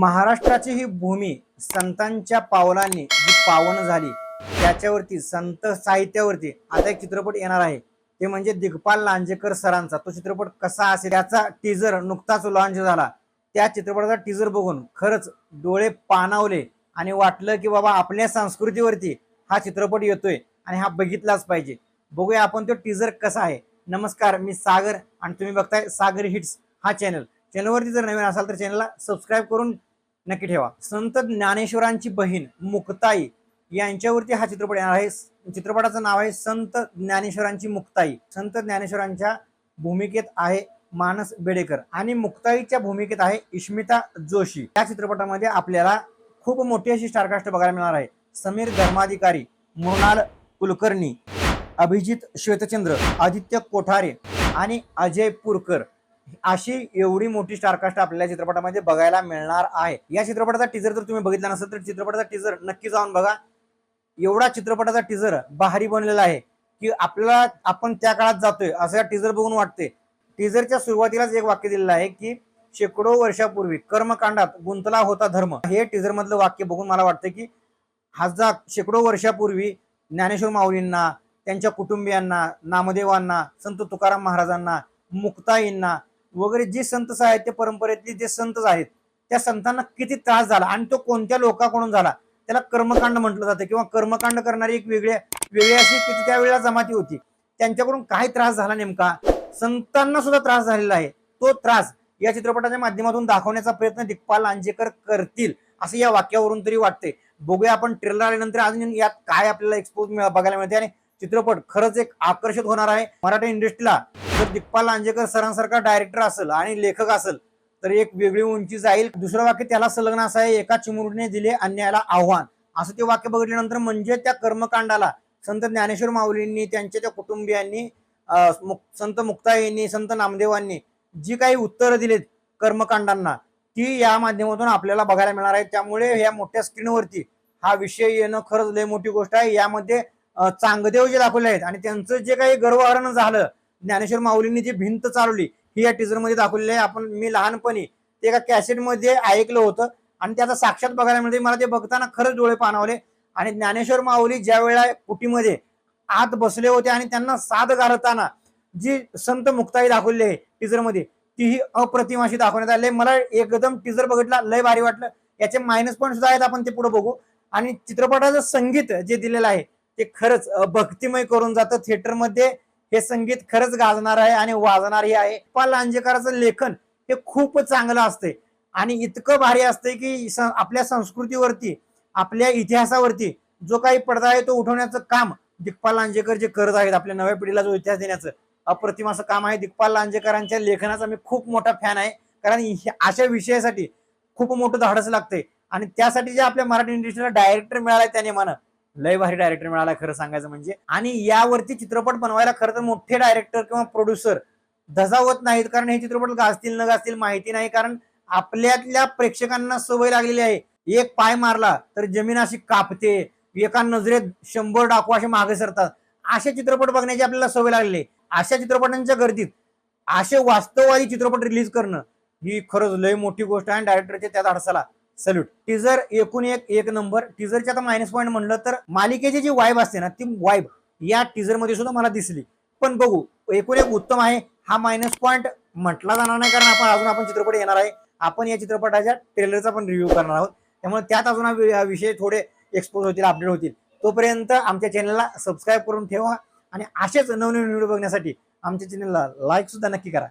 महाराष्ट्राची ही भूमी संतांच्या पावलांनी जी पावन झाली त्याच्यावरती संत साहित्यावरती आता एक चित्रपट येणार आहे. ते म्हणजे दिग्पाल लांजेकर सरांचा. तो चित्रपट कसा असेल त्याचा टीजर नुकताच लॉन्च झाला. त्या चित्रपटाचा टीजर बघून खरंच डोळे पाणावले आणि वाटलं की बाबा आपल्या संस्कृतीवरती हा चित्रपट येतोय आणि हा बघितलाच पाहिजे. बघूया आपण तो टीजर कसा आहे. नमस्कार मी सागर आणि तुम्ही बघताय सागर हिट्स हा चॅनल चॅनलवरती जर नवीन असाल तर चॅनलला सबस्क्राईब करून नक्की ठेवा. संत ज्ञानेश्वरांची बहीण मुक्ताई यांच्यावरती हा चित्रपट येणार आहे. चित्रपटाचं नाव आहे संत ज्ञानेश्वरांची मुक्ताई. संत ज्ञानेश्वरांच्या भूमिकेत आहे मानस बेडेकर आणि मुक्ताईच्या भूमिकेत आहे इश्मिता जोशी. या चित्रपटामध्ये आपल्याला खूप मोठी अशी स्टारकास्ट बघायला मिळणार आहे. समीर धर्माधिकारी मृणाल कुलकर्णी अभिजित श्वेतचंद्र आदित्य कोठारे आणि अजय पुरकर. अशी एवढी मोठी स्टारकास्ट आपल्याला चित्रपटामध्ये बघायला मिळणार आहे. या चित्रपटाचा टीजर जर तुम्ही बघितला नसेल तर चित्रपटाचा टीजर नक्की जाऊन बघा. एवढा चित्रपटाचा टीजर भारी बनलेला आहे की आपल्याला आपण त्या काळात जातोय असं या टीजर बघून वाटते टीजरच्या सुरुवातीलाच एक वाक्य दिलेलं आहे की शेकडो वर्षापूर्वी कर्मकांडात गुंतला होता धर्म. हे टीजर मधलं वाक्य बघून मला वाटतं की हजार शेकडो वर्षापूर्वी ज्ञानेश्वर माऊलींना त्यांच्या कुटुंबियांना नामदेवांना संत तुकाराम महाराजांना मुक्ताईंना वगैरे जे संत साहित्य परंपरेतले जे संत आहेत त्या संतांना किती त्रास झाला आणि तो कोणत्या लोकांकडून झाला? त्याला कर्मकांड म्हटलं जातं किंवा कर्मकांड करणारी एक वेगळ्या वेगळी अशी किती त्यावेळेला जमाती होती. त्यांच्याकडून काय त्रास झाला नेमका? संतांना सुद्धा त्रास झालेला आहे. तो त्रास या चित्रपटाच्या माध्यमातून दाखवण्याचा प्रयत्न दिग्पाल लांजेकर करतील असं या वाक्यावरून तरी वाटते बघूया आपण ट्रेलर आल्यानंतर अजून यात काय आपल्याला एक्सपोज बघायला मिळते आणि चित्रपट खरंच एक आकर्षित होणार आहे. मराठी इंडस्ट्रीला जर दिग्पाल लांजेकर सरांसारखा डायरेक्टर असेल आणि लेखक असेल तर एक वेगळी उंची जाईल. दुसरं वाक्य त्याला संलग्न असं आहे एका चिमुरडीने दिले अन्यायाला आव्हान. असं ते वाक्य बघितल्यानंतर म्हणजे त्या कर्मकांडाला संत ज्ञानेश्वर माऊलींनी त्यांच्या त्या कुटुंबियांनी संत मुक्ताईंनी संत नामदेवांनी जी काही उत्तरं दिलीत कर्मकांडांना ती या माध्यमातून आपल्याला बघायला मिळणार आहे त्यामुळे या मोठ्या स्क्रीनवरती हा विषय येणं खरंच लय मोठी गोष्ट आहे. यामध्ये चांगदेव जे दाखवले आहेत. आणि त्यांचं जे काही गर्वहरण झालं ज्ञानेश्वर माऊलींनी जी भिंत चालवली ही या टीजरमध्ये दाखवलेली आहे. आपण मी लहानपणी ते एका कॅसेटमध्ये ऐकलं होतं. आणि त्याचा साक्षात बघायला मिळते मला ते बघताना खरंच डोळे पाणावले. आणि ज्ञानेश्वर माऊली ज्या वेळेला कुटीमध्ये आत बसले होते आणि त्यांना साथ गारताना जी संत मुक्ताई दाखवली आहे टीजरमध्ये तीही अप्रतिमाशी दाखवण्यात आली मला एकदम टीजर बघितला लय भारी वाटलं. याचे मायनस पॉईंट सुद्धा आहेत. आपण ते पुढे बघू. आणि चित्रपटाचं संगीत जे दिलेलं आहे ते खरंच भक्तिमय करून जातं. थिएटरमध्ये हे संगीत खरंच गाजणार आहे आणि वाजणारही आहे. पा लांजेकरांचं लेखन हे खूप चांगलं असते आणि इतकं भारी असते की आपल्या संस्कृतीवरती आपल्या इतिहासावरती जो काही पडदा आहे तो उठवण्याचं काम दिग्पाल लांजेकर जे करत आहेत आपल्या नव्या पिढीला जो इतिहास देण्याचं अप्रतिम असं काम आहे. दिग्पाल लांजेकरांच्या लेखनाचा मी खूप मोठा फॅन आहे. कारण अशा विषयासाठी खूप मोठं धाडस लागते आणि त्यासाठी जे आपल्या मराठी इंडस्ट्रीला डायरेक्टर मिळालाय त्याने म्हणा लय भारी डायरेक्टर मिळाला खरं सांगायचं म्हणजे. आणि यावरती चित्रपट बनवायला खरं तर मोठे डायरेक्टर किंवा प्रोड्युसर धजावत नाहीत कारण हे चित्रपट गाजतील न गाजतील माहिती नाही. कारण आपल्यातल्या प्रेक्षकांना सवय लागलेली आहे. एक पाय मारला तर जमीन अशी कापते. एका नजरेत शंभर डाकू असे मागे सरतात. असे चित्रपट बघण्याची आपल्याला सवय लागलेली आहे. अशा चित्रपटांच्या गर्दीत असे वास्तववादी चित्रपट रिलीज करणं ही खरंच लय मोठी गोष्ट आहे डायरेक्टरच्या त्या धाडसाला. सल्यूट. टीजर एकूण एक एक नंबर टीजरच्या आता मायनस पॉईंट म्हणलं तर मालिकेची जी वाईब असते ना ती वाईब या टीजरमध्ये सुद्धा मला दिसली. पण बघू एकूण एक उत्तम आहे. हा मायनस पॉईंट म्हटला जाणार नाही कारण आपण अजून आपण चित्रपट येणार आहे. आपण या चित्रपटाच्या ट्रेलरचा पण रिव्ह्यू करणार आहोत. त्यामुळे त्यात अजून हा वि- विषय थोडे एक्सपोज होतील अपडेट होतील. तोपर्यंत आमच्या चॅनलला सबस्क्राईब करून ठेवा. आणि असेच नवनवीन व्हिडिओ बघण्यासाठी आमच्या चॅनलला लाईक सुद्धा नक्की करा.